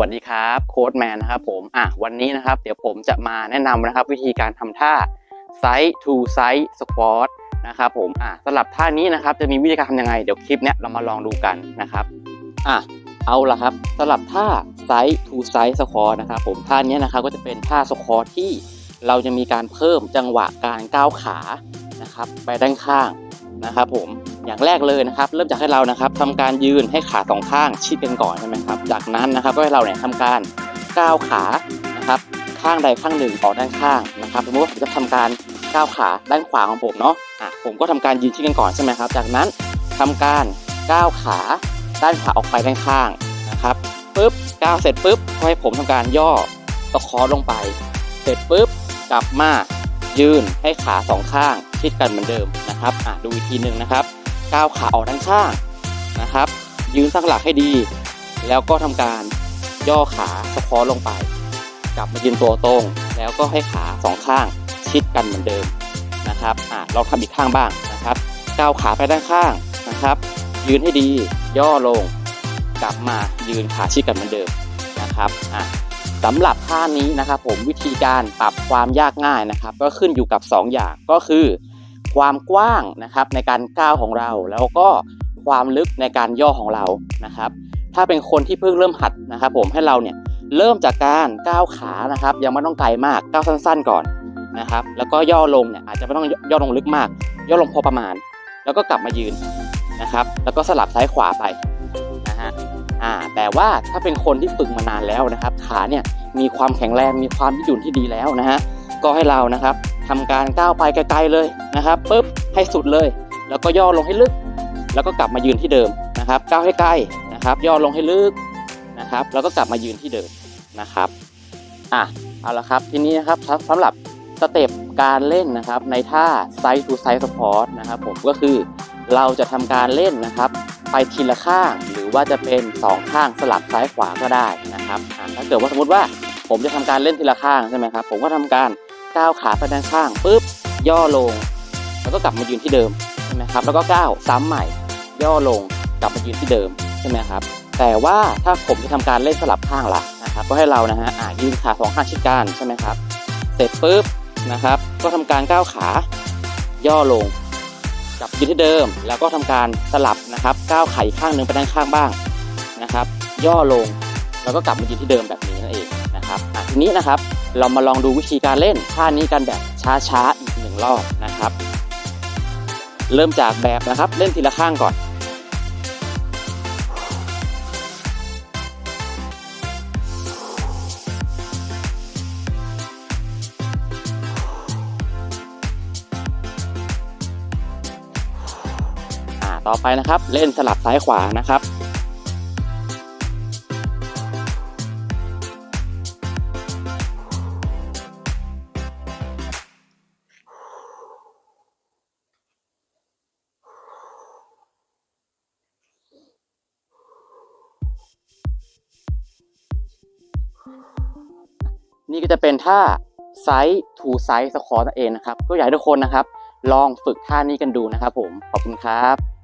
วัสดีครับโค้ดแมนนะครับผมอะวันนี้นะครับ เดี๋ยวผมจะมาแนะนำนะครับ วิธีการทำท่า side to side squat นะครับผมอะสำหรับท่านี้นะครับ จะมีวิธีการทำยังไง เดี๋ยวคลิปเนี้ยเรามาลองดูกันนะครับอะเอาละครับสำหรับท่า side to side squat นะครับผมท่านี้นะครับก็จะเป็นท่า squat ที่เราจะมีการเพิ่มจังหวะการก้าวขานะครับ ไปด้านข้างนะครับผม อย่างแรกเลยนะครับ เริ่มจากให้เรานะครับทำการยืนให้ขาสองข้างชิดกันก่อนใช่ไหมครับจากนั้นนะครับก็ให้เราเนี่ยทำการก้าวขานะครับข้างใดข้างหนึ่งออกด้านข้างนะครับสมมติว่าผมจะทำการก้าวขาด้านขวาของผมเนาะอะผมก็ทำการยืนชิดกันก่อนใช่ไหมครับ จากนั้นทำการก้าวขาด้านขวาออกไปด้านข้างนะครับปุ๊บก้าวเสร็จปุ๊บก็ให้ผมทำการย่อตะคอลงไป เสร็จปุ๊บกลับมายืนให้ขาสองข้างชิดกันเหมือนเดิมนะครับอะดูอีกทีหนึ่งนะครับ ก้าวขาออกด้านข้างนะครับ ยืนตั้งหลักให้ดี แล้วก็ทำการย่อขาสะโพกลงไป กลับมายืนตัวตรง แล้วก็ให้ขาสองข้างชิดกันเหมือนเดิมนะครับอะลองทำอีกข้างบ้างนะครับก้าวขาไปด้านข้างนะครับ ยืนให้ดีย่อลง กลับมายืนขาชิดกันเหมือนเดิมนะครับอะสำหรับท่านี้นะครับผมวิธีการปรับความยากง่ายนะครับ ก็ขึ้นอยู่กับ 2 อย่างก็คือ ความกว้างนะครับในการก้าวของเรา แล้วก็ความลึกในการย่อของเรานะครับ ถ้าเป็นคนที่เพิ่งเริ่มหัดนะครับ ผมให้เราเนี่ยเริ่มจากการก้าวขานะครับ ยังไม่ต้องไกลมากก้าวสั้น ๆก่อนนะครับ แล้วก็ย่อลงเนี่ยอาจจะไม่ต้องย่อลงลึกมาก ย่อลงพอประมาณ แล้วก็กลับมายืนนะครับ แล้วก็สลับซ้ายขวาไปนะฮะอ่าแต่ว่าถ้าเป็นคนที่ฝึกมานานแล้วนะครับ ขาเนี่ยมีความแข็งแรงมีความยืดหยุ่นที่ดีแล้วนะฮะก็ให้เรานะครับ ทำการก้าวไปไกลๆเลยนะครับปุ๊บให้สุดเลย แล้วก็ย่อลงให้ลึก แล้วก็กลับมายืนที่เดิมนะครับ ก้าวให้ใกล้นะครับ ย่อลงให้ลึกนะครับ แล้วก็กลับมายืนที่เดิมนะครับอะเอาละครับทีนี้นะครับสำหรับสเต็ปการเล่นนะครับในท่า side to side support นะครับผมก็คือเราจะทำการเล่นนะครับ ไปทีละข้างหรือว่าจะเป็น 2 ข้างสลับซ้ายขวาก็ได้นะครับถ้าเกิดว่าสมมติว่าผมจะทำการเล่นทีละข้างใช่ไหมครับผมก็ทำการ ก้าวขาไปด้านข้างปุ๊บย่อลง แล้วก็กลับมายืนที่เดิมใช่ไหมครับ แล้วก็ก้าวซ้ำใหม่ ย่อลงกลับมายืนที่เดิมใช่ไหมครับ แต่ว่าถ้าผมจะทำการเล่นสลับข้างล่ะนะครับ ก็ให้เรานะฮะอ่ายืนขาสองข้างชิดกันใช่ไหมครับ เสร็จปุ๊บนะครับ ก็ทำการก้าวขาย่อลงกลับยืนที่เดิม แล้วก็ทำการสลับนะครับ ก้าวขาอีกข้างหนึ่งไปด้านข้างบ้างนะครับ ย่อลงแล้วก็กลับมายืนที่เดิมแบบนี้ นะครับทีนี้นะครับเรามาลองดูวิธีการเล่นท่านี้กันแบบช้าๆอีกหนึ่งรอบนะครับ เริ่มจากแบบนะครับเล่นทีละข้างก่อนอ่าต่อไปนะครับ เล่นสลับซ้ายขวานะครับ นี่ก็จะเป็นท่าไซส์ทูไซส์สคอร์นั่นเองนะครับก็อยากให้ทุกคนนะครับ ลองฝึกท่านี้กันดูนะครับผมขอบคุณครับ